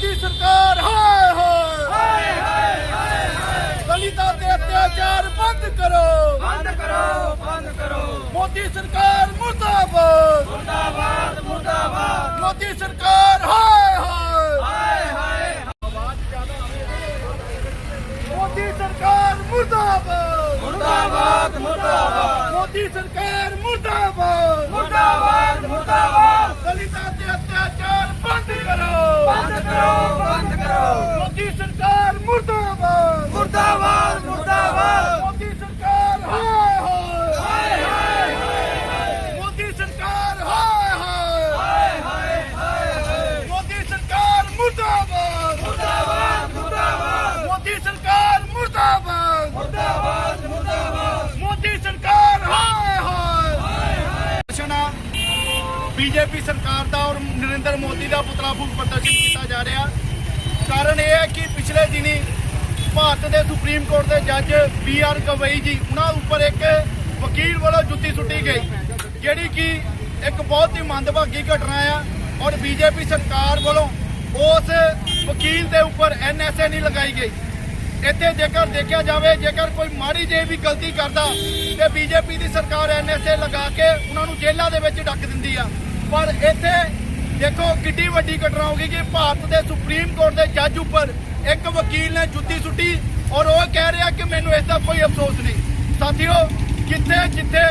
ਮੋਦੀ ਸਰਕਾਰ ਹਾਏ ਹਾਏ ਹਾਏ ਹਾਏ ਹਾਏ ਹਾਏ ਦਲਿਤਾਂ ਤੇ ਅਤਿਆਚਾਰ ਬੰਦ ਕਰੋ ਬੰਦ ਕਰੋ ਬੰਦ ਕਰੋ ਮੋਦੀ ਸਰਕਾਰ ਮੁਰਦਾਬਾਦ ਮੁਰਦਾਬਾਦ ਮੁਰਦਾਬਾਦ ਮੋਦੀ ਸਰਕਾਰ ਹਾਏ ਹਾਏ ਹਾਏ ਹਾਏ ਮੋਦੀ ਸਰਕਾਰ ਮੁਰਦਾਬਾਦ ਮੁਰਦਾਬਾਦ ਮੁਰਦਾਬਾਦ ਮੋਦੀ ਸਰਕਾਰ ਮੁਰਦਾਬਾਦ ਮੁਰਦਾਬਾਦ ਦਲਿਤਾਂ ਤੇ ਅਤਿਆਚਾਰ ਬੰਦ ਕਰੋ ਬੰਦ ਕਰੋ ਬੰਦ ਕਰੋ ਮੋਦੀ ਸਰਕਾਰ ਮੁਰਦਾਬਾਦ ਮੁਰਦਾਬਾਦ ਮੁਰਦਾਬਾਦ ਮੋਦੀ ਸਰਕਾਰ ਹਾਏ ਹਾਏ ਹਾਏ ਹਾਏ ਮੋਦੀ ਸਰਕਾਰ ਹਾਏ ਹਾਏ ਹਾਏ ਹਾਏ ਹਾਏ ਮੋਦੀ ਸਰਕਾਰ ਮੁਰਦਾਬਾਦ ਮੁਰਦਾਬਾਦ ਮੁਰਦਾਬਾਦ ਮੋਦੀ ਸਰਕਾਰ ਮੁਰਦਾਬਾਦ ਮੁਰਦਾਬਾਦ ਮੁਰਦਾਬਾਦ ਮੋਦੀ ਸਰਕਾਰ ਹਾਏ ਹਾਏ ਪ੍ਰਦਰਸ਼ਨ ਬੀਜੇਪੀ ਸਰਕਾਰ ਦਾ ਔਰ ਨਰਿੰਦਰ ਮੋਦੀ ਦਾ ਪੁਤਲਾ ਫੂਕ ਪ੍ਰਦਰਸ਼ਨ ਕੀਤਾ ਜਾ ਰਿਹਾ। ਕਾਰਨ ਇਹ ਹੈ ਕਿ ਪਿਛਲੇ ਦਿਨੀ ਭਾਰਤ ਦੇ ਸੁਪਰੀਮ ਕੋਰਟ ਦੇ ਜੱਜ ਬੀ ਆਰ ਗਵਈ ਜੀ, ਉਹਨਾਂ ਉੱਪਰ ਇੱਕ ਵਕੀਲ ਵੱਲੋਂ ਜੁੱਤੀ ਸੁੱਟੀ ਗਈ, ਜਿਹੜੀ ਕਿ ਇੱਕ ਬਹੁਤ ਹੀ ਮੰਦਭਾਗੀ ਘਟਨਾ ਆ ਔਰ ਬੀਜੇਪੀ ਸਰਕਾਰ ਵੱਲੋਂ ਉਸ ਵਕੀਲ ਦੇ ਉੱਪਰ ਐਨਐਸਏ ਨਹੀਂ ਲਗਾਈ ਗਈ। ਇੱਥੇ ਜੇਕਰ ਦੇਖਿਆ ਜਾਵੇ, ਜੇਕਰ ਕੋਈ ਮਾੜੀ ਜਿਹੀ ਵੀ ਗਲਤੀ ਕਰਦਾ, ਤੇ ਬੀਜੇਪੀ ਦੀ ਸਰਕਾਰ ਐਨਐਸਏ ਲਗਾ ਕੇ ਉਹਨਾਂ ਨੂੰ ਜੇਲ੍ਹਾਂ ਦੇ ਵਿੱਚ ਡੱਕ ਦਿੰਦੀ ਆ। ਪਰ ਇੱਥੇ ਦੇਖੋ ਕਿੱਡੀ ਵੱਡੀ ਘਟਨਾ ਹੋ ਗਈ ਕਿ ਭਾਰਤ ਦੇ ਸੁਪਰੀਮ ਕੋਰਟ ਦੇ ਜੱਜ ਉੱਪਰ ਇੱਕ ਵਕੀਲ ਨੇ ਜੁੱਤੀ ਸੁੱਟੀ ਔਰ ਉਹ ਕਹਿ ਰਿਹਾ ਕਿ ਮੈਨੂੰ ਇਸ ਦਾ ਕੋਈ ਅਫਸੋਸ ਨਹੀਂ। ਸਾਥੀਓ, ਜਿੱਥੇ ਜਿੱਥੇ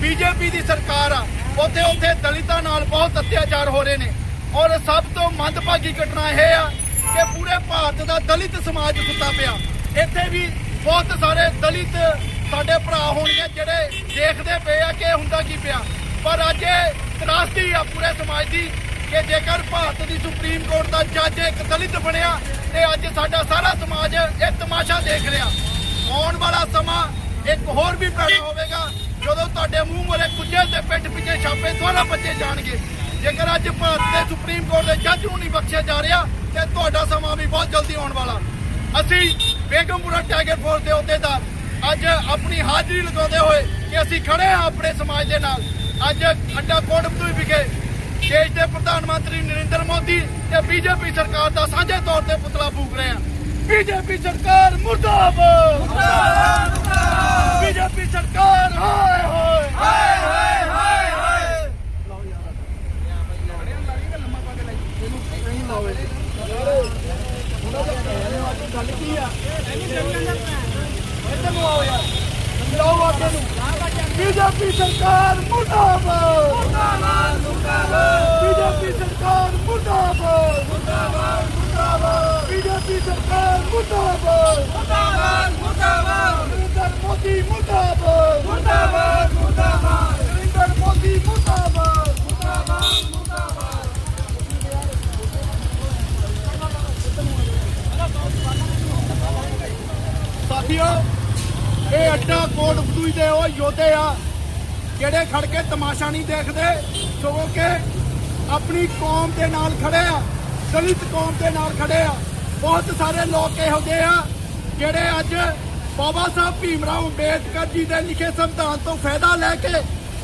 ਬੀਜੇਪੀ ਦੀ ਸਰਕਾਰ ਆ, ਉੱਥੇ ਉੱਥੇ ਦਲਿਤਾਂ ਨਾਲ ਬਹੁਤ ਅਤਿਆਚਾਰ ਹੋ ਰਹੇ ਨੇ। ਔਰ ਸਭ ਤੋਂ ਮੰਦਭਾਗੀ ਘਟਨਾ ਇਹ ਆ ਕਿ ਪੂਰੇ ਭਾਰਤ ਦਾ ਦਲਿਤ ਸਮਾਜ ਸੁੱਤਾ ਪਿਆ। ਇੱਥੇ ਵੀ ਬਹੁਤ ਸਾਰੇ ਦਲਿਤ ਸਾਡੇ ਭਰਾ ਹੋਣਗੇ ਜਿਹੜੇ ਦੇਖਦੇ ਪਏ ਆ ਕਿ ਹੁੰਦਾ ਕੀ ਪਿਆ। ਪਰ ਅੱਜ ਇਹ ਤਰਾਸਦੀ ਆ ਪੂਰੇ ਸਮਾਜ ਦੀ ਕਿ ਜੇਕਰ ਭਾਰਤ ਦੀ ਸੁਪਰੀਮ ਕੋਰਟ ਦਾ ਜੱਜ ਇੱਕ ਦਲਿਤ ਬਣਿਆ ਤੇ ਅੱਜ ਸਾਡਾ ਸਾਰਾ ਸਮਾਜ ਇਹ ਤਮਾਸ਼ਾ ਦੇਖ ਰਿਹਾ। ਆਉਣ ਵਾਲਾ ਸਮਾਂ ਇੱਕ ਹੋਰ ਵੀ ਪੈਦਾ ਹੋਵੇਗਾ, ਜਦੋਂ ਤੁਹਾਡੇ ਮੂੰਹ ਮੋਰੇ ਕੁੱਜੇ ਤੇ ਪਿੱਠ ਪਿੱਛੇ ਛਾਪੇ ਦੁਆਰਾ ਬੱਚੇ ਜਾਣਗੇ। ਜੇਕਰ ਅੱਜ ਭਾਰਤ ਦੇ ਸੁਪਰੀਮ ਕੋਰਟ ਦੇ ਜੱਜ ਨੂੰ ਨਹੀਂ ਬਖਸ਼ਿਆ ਜਾ ਰਿਹਾ, ਤੇ ਤੁਹਾਡਾ ਸਮਾਂ ਵੀ ਬਹੁਤ ਜਲਦੀ ਆਉਣ ਵਾਲਾ। ਅਸੀਂ ਬੇਗਮਪੁਰਾ ਟਾਈਗਰ ਫੋਰਸ ਦੇ ਅਹੁਦੇਦਾਰ, ਅੱਜ ਆਪਣੀ ਹਾਜ਼ਰੀ ਲਗਾਉਂਦੇ ਹੋਏ ਕਿ ਅਸੀਂ ਖੜੇ ਹਾਂ ਆਪਣੇ ਸਮਾਜ ਦੇ ਨਾਲ। ਅੱਜ ਅੱਡਾ ਕੋਟਪਤੂਈ ਵਿਖੇ ਦੇਸ਼ ਦੇ ਪ੍ਰਧਾਨ ਮੰਤਰੀ ਨਰਿੰਦਰ ਮੋਦੀ ਤੇ ਬੀਜੇਪੀ ਸਰਕਾਰ ਦਾ ਸਾਂਝੇ ਤੌਰ ਤੇ ਪੁਤਲਾ ਫੂਕ ਰਹੇ ਹਾਂ ਬੀਜੇਪੀ ਸਰਕਾਰ ਮੁਰਦਾਬਾਦ ਬੀਜੇਪੀ ਸਰਕਾਰ ਹਾਏ ਹਾਏ ਹਾਏ ਹਾਏ ਹਾਏ ਹਾਏ ਬੀਜੇਪੀ ਸਰਕਾਰ ਮੁਰਦਾਬਾਦ। ਬੀਜੇਪੀ ਸਰਕਾਰ ਮੁਰਦਾਬਾਦ। ਬੀਜੇਪੀ ਸਰਕਾਰ ਸਾਥੀਓ ਇਹ ਅੱਡਾ ਕੋਟ ਬਦੂਈ ਦੇ ਉਹ ਯੋਧੇ ਆ, ਜਿਹੜੇ ਖੜ ਕੇ ਤਮਾਸ਼ਾ ਨਹੀਂ ਦੇਖਦੇ ਸਗੋਂ ਕਿ ਆਪਣੀ ਕੌਮ ਦੇ ਨਾਲ ਖੜੇ ਆ, ਦਲਿਤ ਕੌਮ ਦੇ ਨਾਲ ਖੜੇ ਆ। ਬਹੁਤ ਸਾਰੇ ਲੋਕ ਇਹੋ ਜਿਹੇ ਆ, ਜਿਹੜੇ ਅੱਜ ਬਾਬਾ ਸਾਹਿਬ ਭੀਮ ਰਾਓ ਅੰਬੇਦਕਰ ਜੀ ਦੇ ਲਿਖੇ ਸੰਵਿਧਾਨ ਤੋਂ ਫਾਇਦਾ ਲੈ ਕੇ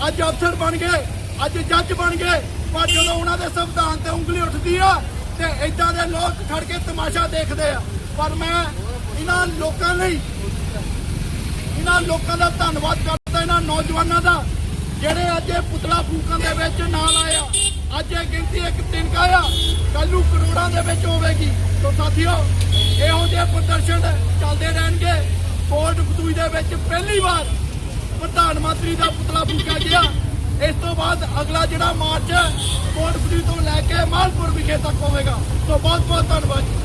ਅੱਜ ਅਫਸਰ ਬਣ ਗਏ, ਅੱਜ ਜੱਜ ਬਣ ਗਏ। ਪਰ ਜਦੋਂ ਉਹਨਾਂ ਦੇ ਸੰਵਿਧਾਨ ਤੇ ਉਂਗਲੀ ਉੱਠਦੀ ਆ, ਤੇ ਇਦਾਂ ਦੇ ਲੋਕ ਖੜ ਕੇ ਤਮਾਸ਼ਾ ਦੇਖਦੇ ਆ। ਪਰ ਮੈਂ ਇਹਨਾਂ ਲੋਕਾਂ ਲਈ ਇਹਨਾਂ ਲੋਕਾਂ ਦਾ ਧੰਨਵਾਦ ਕਰਦਾ ਇਹਨਾਂ ਨੌਜਵਾਨਾਂ ਦਾ, ਜਿਹੜੇ ਅੱਜ ਇਹ ਪੁਤਲਾ ਫੂਕਣ ਦੇ ਵਿੱਚ ਨਾਲ ਆਇਆ ਅੱਜ ਇਹ ਗਿਣਤੀ ਇੱਕ ਤਿੰਨਕਾ ਆ ਕੱਲ ਨੂੰ ਕਰੋੜਾਂ ਦੇ ਵਿੱਚ ਹੋਵੇਗੀ। ਤੋਂ ਸਾਥੀਓ, ਇਹੋ ਜਿਹੇ ਪ੍ਰਦਰਸ਼ਨ ਚੱਲਦੇ ਰਹਿਣਗੇ। ਕੋਟ ਬਤੂਈ ਦੇ ਵਿੱਚ ਪਹਿਲੀ ਵਾਰ ਪ੍ਰਧਾਨ ਮੰਤਰੀ ਦਾ ਪੁਤਲਾ ਫੂਕਿਆ ਗਿਆ। ਇਸ ਤੋਂ ਬਾਅਦ ਅਗਲਾ ਜਿਹੜਾ ਮਾਰਚ ਕੋਟ ਬਤੂਈ ਤੋਂ ਲੈ ਕੇ ਮਾਲਪੁਰ ਵਿਖੇ ਤੱਕ ਹੋਵੇਗਾ। ਸੋ ਬਹੁਤ ਬਹੁਤ ਧੰਨਵਾਦ ਜੀ।